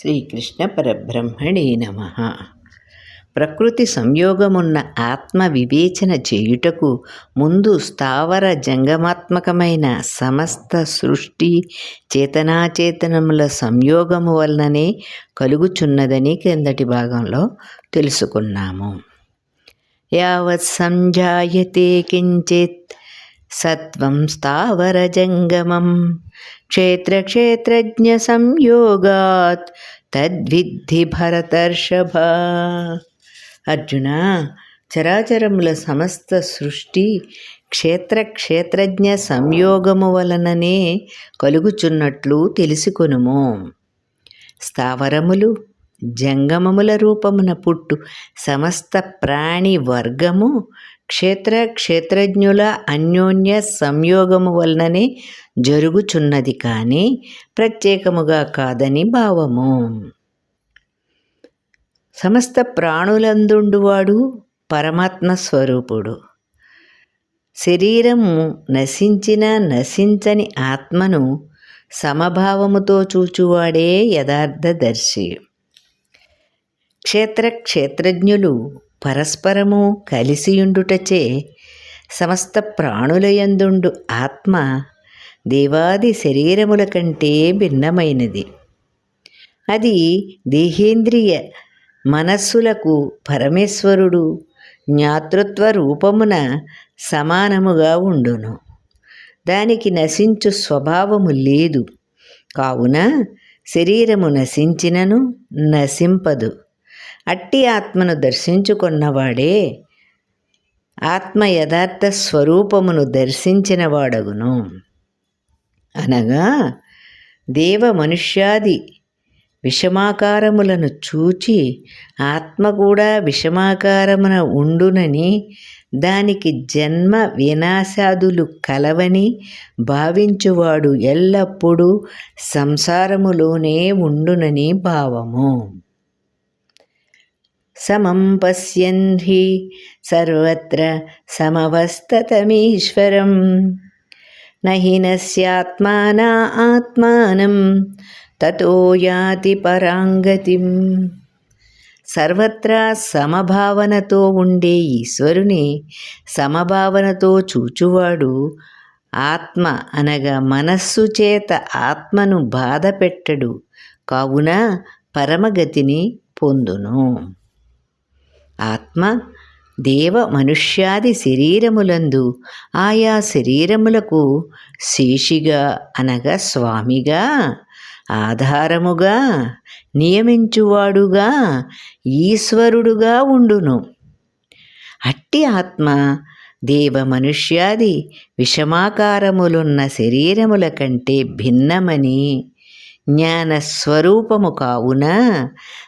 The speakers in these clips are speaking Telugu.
శ్రీకృష్ణ పరబ్రహ్మణే నమ. ప్రకృతి సంయోగమున్న ఆత్మ వివేచన చేయుటకు ముందు స్థావర జంగమాత్మకమైన సమస్త సృష్టి చేతనాచేతనముల సంయోగము వలననే కలుగుచున్నదని క్రిందటి భాగంలో తెలుసుకున్నాము. యావత్ సంజాయతే కించిత్ సత్వం స్థావర జంగమం క్షేత్రక్షేత్రజ్ఞ సంయోగాత్ తద్విద్ధి భరతర్షభ. అర్జున చరాచరముల సమస్త సృష్టి క్షేత్ర క్షేత్రజ్ఞ సంయోగము వలననే కలుగుచున్నట్లు తెలుసుకొనుము. స్థావరములు జంగమముల రూపమున పుట్టు సమస్త ప్రాణి వర్గము క్షేత్ర క్షేత్రజ్ఞుల అన్యోన్య సంయోగము వలననే జరుగుచున్నది కానీ ప్రత్యేకముగా కాదని భావము. సమస్త ప్రాణులందుండువాడు పరమాత్మ స్వరూపుడు. శరీరము నశించిన నశించని ఆత్మను సమభావముతో చూచువాడే యథార్థదర్శి. క్షేత్ర క్షేత్రజ్ఞులు పరస్పరము కలిసియుండుటచే సమస్త ప్రాణులయందుండు ఆత్మ దేవాది శరీరముల కంటే భిన్నమైనది. అది దేహేంద్రియ మనస్సులకు పరమేశ్వరుడు జ్ఞాతృత్వ రూపమున సమానముగా ఉండును. దానికి నశించు స్వభావము లేదు. కావున శరీరము నశించినను నశింపదు. అట్టి ఆత్మను దర్శించుకున్నవాడే. ఆత్మ యథార్థ స్వరూపమును దర్శించినవాడగును. అనగా దేవ మనుష్యాది విషమాకారములను చూచి ఆత్మ కూడా విషమాకారమున ఉండునని దానికి జన్మ వినాశాదులు కలవని భావించువాడు ఎల్లప్పుడూ సంసారములోనే ఉండునని భావము. సమం పశ్యన్ హి సర్వత్ర సమవస్తతమీశ్వరం. నహి నస్యాత్మానా ఆత్మానం తతో యాతి పరాంగతిం. సర్వత్రా సమభావనతో ఉండే ఈశ్వరుని సమభావనతో చూచువాడు ఆత్మ అనగా మనస్సు చేత ఆత్మను బాధ పెట్టడు కావున పరమగతిని పొందును. ఆత్మ దేవ మనుష్యాది శరీరములందు ఆయా శరీరములకు శేషిగా అనగా స్వామిగా ఆధారముగా నియమించువాడుగా ఈశ్వరుడుగా ఉండును. అట్టి ఆత్మ దేవ మనుష్యాది విషమాకారములున్న శరీరముల కంటే భిన్నమని జ్ఞానస్వరూపము కావున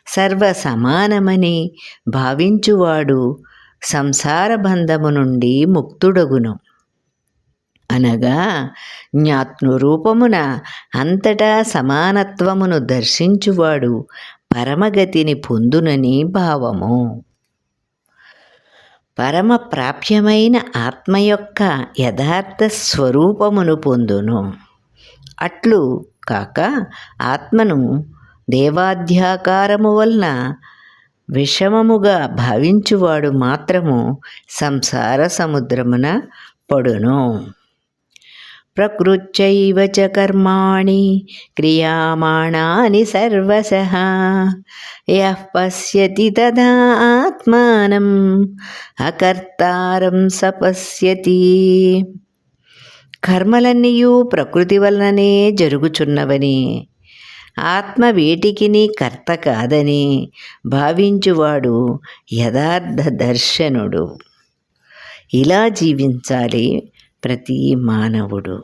సర్వ సమానమని భావించువాడు సంసార బంధము నుండి ముక్తుడగును. అనగా జ్ఞాత్నురూపమున అంతటా సమానత్వమును దర్శించువాడు పరమగతిని పొందునని భావము. పరమ ప్రాప్యమైన ఆత్మ యొక్క యథార్థ స్వరూపమును పొందును. అట్లు కాక ఆత్మను దేవాధ్యాకారము వలన విషమముగా భావించువాడు మాత్రము సంసార సముద్రమున పడును. ప్రకృత్యైవ చ కర్మాణి క్రియామాణాని సర్వశ యః పశ్యతి తదా ఆత్మానం అకర్తారం సపశ్యతి కర్మలన్నీయు ప్రకృతి వలననే జరుగుచున్నవని. ఆత్మ వేటికిని కర్త కాదని భావించువాడు యథార్థ దర్శనుడు. ఇలా జీవించాలి ప్రతి మానవుడు.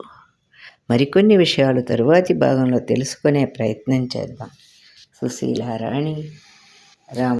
మరికొన్ని విషయాలు తరువాతి భాగంలో తెలుసుకునే ప్రయత్నం చేద్దాం. సుశీలారాణి రామ్